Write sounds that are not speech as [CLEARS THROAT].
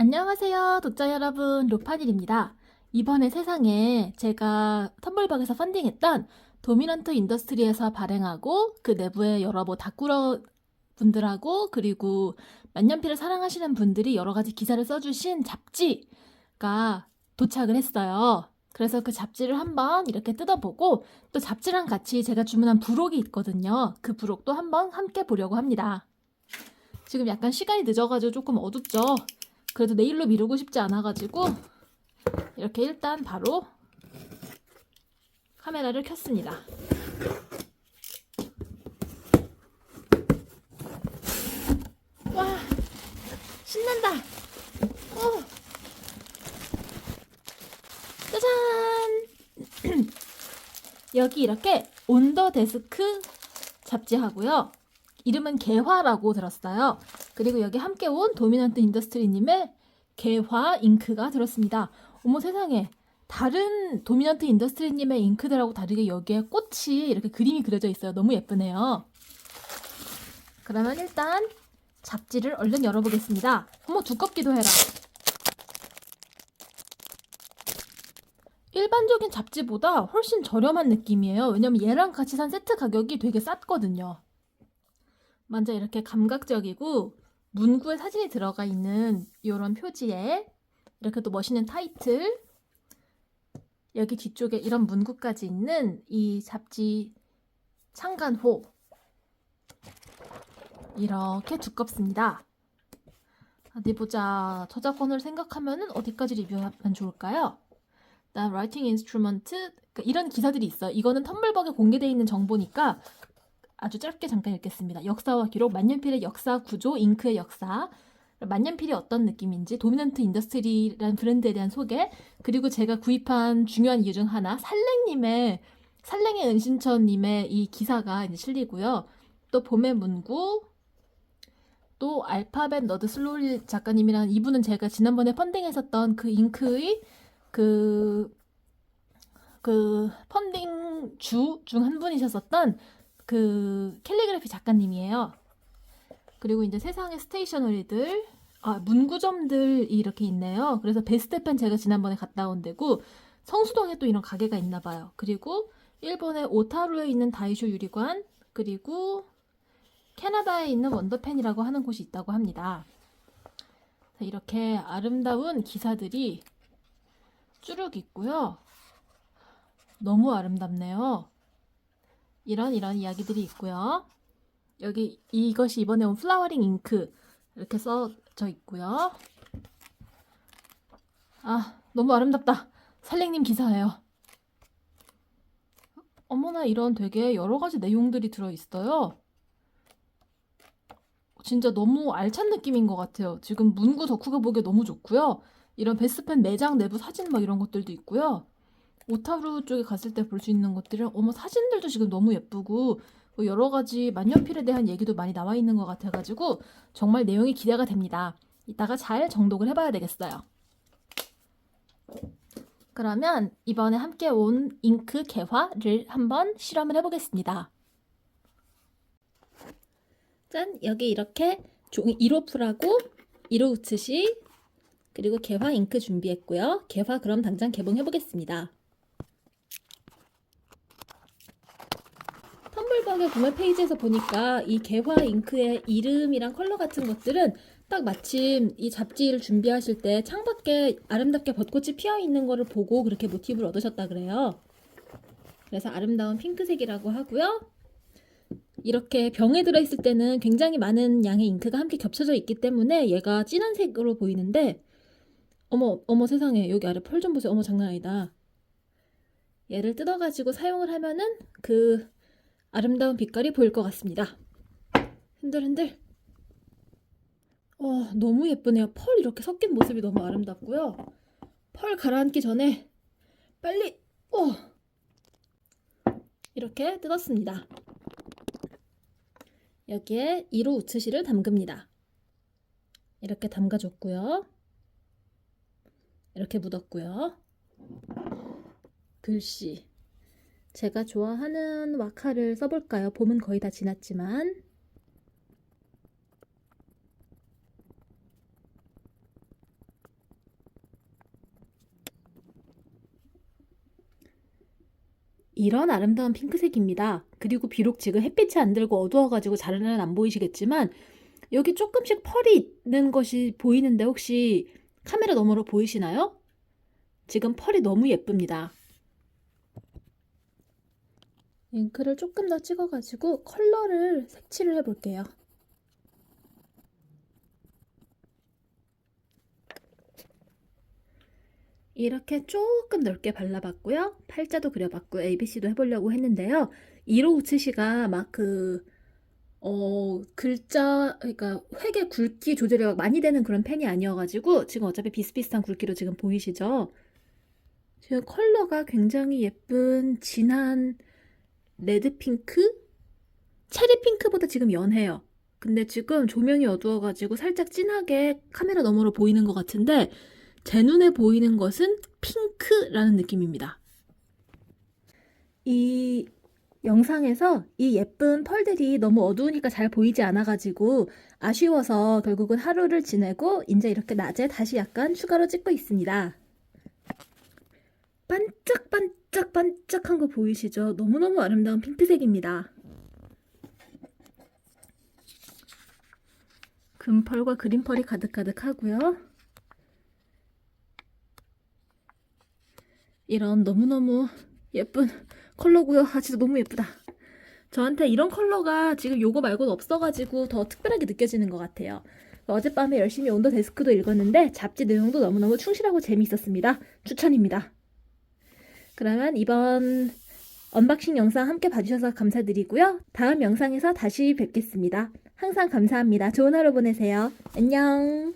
안녕하세요, 독자 여러분. 로판일입니다. 이번에 세상에 제가 텀블벅에서 펀딩했던 도미넌트 인더스트리에서 발행하고 그 내부에 여러 뭐 다꾸러 분들하고 그리고 만년필을 사랑하시는 분들이 여러 가지 기사를 써주신 잡지가 도착을 했어요. 그래서 그 잡지를 한번 이렇게 뜯어보고 또 잡지랑 같이 제가 주문한 부록이 있거든요. 그 부록도 한번 함께 보려고 합니다. 지금 약간 시간이 늦어가지고 조금 어둡죠? 그래도 내일로 미루고 싶지 않아가지고 이렇게 일단 바로 카메라를 켰습니다. 와 신난다. 어. 짜잔. [CLEARS THROAT] 여기 이렇게 온더 데스크 잡지하고요. 이름은 개화라고 들었어요. 그리고 여기 함께 온 도미넌트 인더스트리님의 개화 잉크가 들었습니다. 어머 세상에 다른 도미넌트 인더스트리님의 잉크들하고 다르게 여기에 꽃이 이렇게 그림이 그려져 있어요. 너무 예쁘네요. 그러면 일단 잡지를 얼른 열어보겠습니다. 어머 두껍기도 해라. 일반적인 잡지보다 훨씬 저렴한 느낌이에요. 왜냐면 얘랑 같이 산 세트 가격이 되게 쌌거든요. 먼저 이렇게 감각적이고 문구에 사진이 들어가 있는 이런 표지에 이렇게 또 멋있는 타이틀 여기 뒤쪽에 이런 문구까지 있는 이 잡지 창간호 이렇게 두껍습니다. 어디 보자. 저작권을 생각하면은 어디까지 리뷰하면 좋을까요? 나 라이팅 인스트루먼트 이런 기사들이 있어요. 이거는 텀블벅에 공개되어 있는 정보니까 아주 짧게 잠깐 읽겠습니다. 역사와 기록, 만년필의 역사, 구조, 잉크의 역사, 만년필이 어떤 느낌인지, 도미넌트 인더스트리라는 브랜드에 대한 소개, 그리고 제가 구입한 중요한 이유 중 하나, 살랭님의, 살랭의 은신처님의 이 기사가 이제 실리고요. 또 봄의 문구, 또 알파벳 너드 슬로리 작가님이랑 이분은 제가 지난번에 펀딩했었던 그 잉크의 그, 그 펀딩 주 중 한 분이셨었던 그 캘리그래피 작가님이에요. 그리고 이제 세상의 스테이셔너리들, 아, 문구점들이 이렇게 있네요. 그래서 베스트펜 제가 지난번에 갔다 온 데고, 성수동에 또 이런 가게가 있나 봐요. 그리고 일본의 오타루에 있는 다이쇼 유리관, 그리고 캐나다에 있는 원더펜이라고 하는 곳이 있다고 합니다. 자, 이렇게 아름다운 기사들이 쭈룩 있고요. 너무 아름답네요. 이런 이런 이야기들이 있고요. 여기 이것이 이번에 온 플라워링 잉크 이렇게 써져 있고요. 아, 너무 아름답다. 살랭님 기사예요. 어머나 이런 되게 여러 가지 내용들이 들어 있어요. 진짜 너무 알찬 느낌인 것 같아요. 지금 문구 덕후가 보기에 너무 좋고요. 이런 베스트펜 매장 내부 사진 막 이런 것들도 있고요. 오타루 쪽에 갔을 때 볼 수 있는 것들이랑 어머 사진들도 지금 너무 예쁘고 뭐 여러 가지 만년필에 대한 얘기도 많이 나와 있는 것 같아가지고 정말 내용이 기대가 됩니다. 이따가 잘 정독을 해봐야 되겠어요. 그러면 이번에 함께 온 잉크 개화를 한번 실험을 해보겠습니다. 짠! 여기 이렇게 종이 1호 풀하고 1호 우츠시 그리고 개화 잉크 준비했고요. 개화 그럼 당장 개봉해보겠습니다. 텀블벅의 구매 페이지에서 보니까 이 개화 잉크의 이름이랑 컬러 같은 것들은 딱 마침 이 잡지를 준비하실 때 창밖에 아름답게 벚꽃이 피어 있는 거를 보고 그렇게 모티브를 얻으셨다 그래요. 그래서 아름다운 핑크색이라고 하고요. 이렇게 병에 들어있을 때는 굉장히 많은 양의 잉크가 함께 겹쳐져 있기 때문에 얘가 진한 색으로 보이는데 어머 어머 세상에 여기 아래 펄 좀 보세요. 어머 장난 아니다. 얘를 뜯어가지고 사용을 하면은 그 아름다운 빛깔이 보일 것 같습니다. 흔들흔들. 어, 너무 예쁘네요. 펄 이렇게 섞인 모습이 너무 아름답고요. 펄 가라앉기 전에 빨리 어 이렇게 뜯었습니다. 여기에 1호 우츠시를 담급니다. 이렇게 담가줬고요. 이렇게 묻었고요. 글씨. 제가 좋아하는 와카를 써볼까요? 봄은 거의 다 지났지만 이런 아름다운 핑크색입니다. 그리고 비록 지금 햇빛이 안 들고 어두워가지고 자르는 안 보이시겠지만 여기 조금씩 펄이 있는 것이 보이는데 혹시 카메라 너머로 보이시나요? 지금 펄이 너무 예쁩니다. 잉크를 조금 더 찍어가지고 컬러를 색칠을 해볼게요. 이렇게 조금 넓게 발라봤고요. 팔자도 그려봤고 ABC도 해보려고 했는데요. 이로 우츠시가 막 그, 어, 글자, 그러니까 획의 굵기 조절이 막 많이 되는 그런 펜이 아니어가지고 지금 어차피 비슷비슷한 굵기로 지금 보이시죠? 지금 컬러가 굉장히 예쁜 진한 레드 핑크? 체리 핑크보다 지금 연해요. 근데 지금 조명이 어두워가지고 살짝 진하게 카메라 너머로 보이는 것 같은데 제 눈에 보이는 것은 핑크라는 느낌입니다. 이 영상에서 이 예쁜 펄들이 너무 어두우니까 잘 보이지 않아가지고 아쉬워서 결국은 하루를 지내고 이제 이렇게 낮에 다시 약간 추가로 찍고 있습니다. 반짝 반짝 반짝한 거 보이시죠? 너무너무 아름다운 핑크색입니다. 금펄과 그린펄이 가득가득하고요. 이런 너무너무 예쁜 컬러고요. 아 진짜 너무 예쁘다. 저한테 이런 컬러가 지금 요거 말고는 없어가지고 더 특별하게 느껴지는 것 같아요. 어젯밤에 열심히 온더 데스크도 읽었는데 잡지 내용도 너무너무 충실하고 재미있었습니다. 추천입니다. 그러면 이번 언박싱 영상 함께 봐주셔서 감사드리고요. 다음 영상에서 다시 뵙겠습니다. 항상 감사합니다. 좋은 하루 보내세요. 안녕.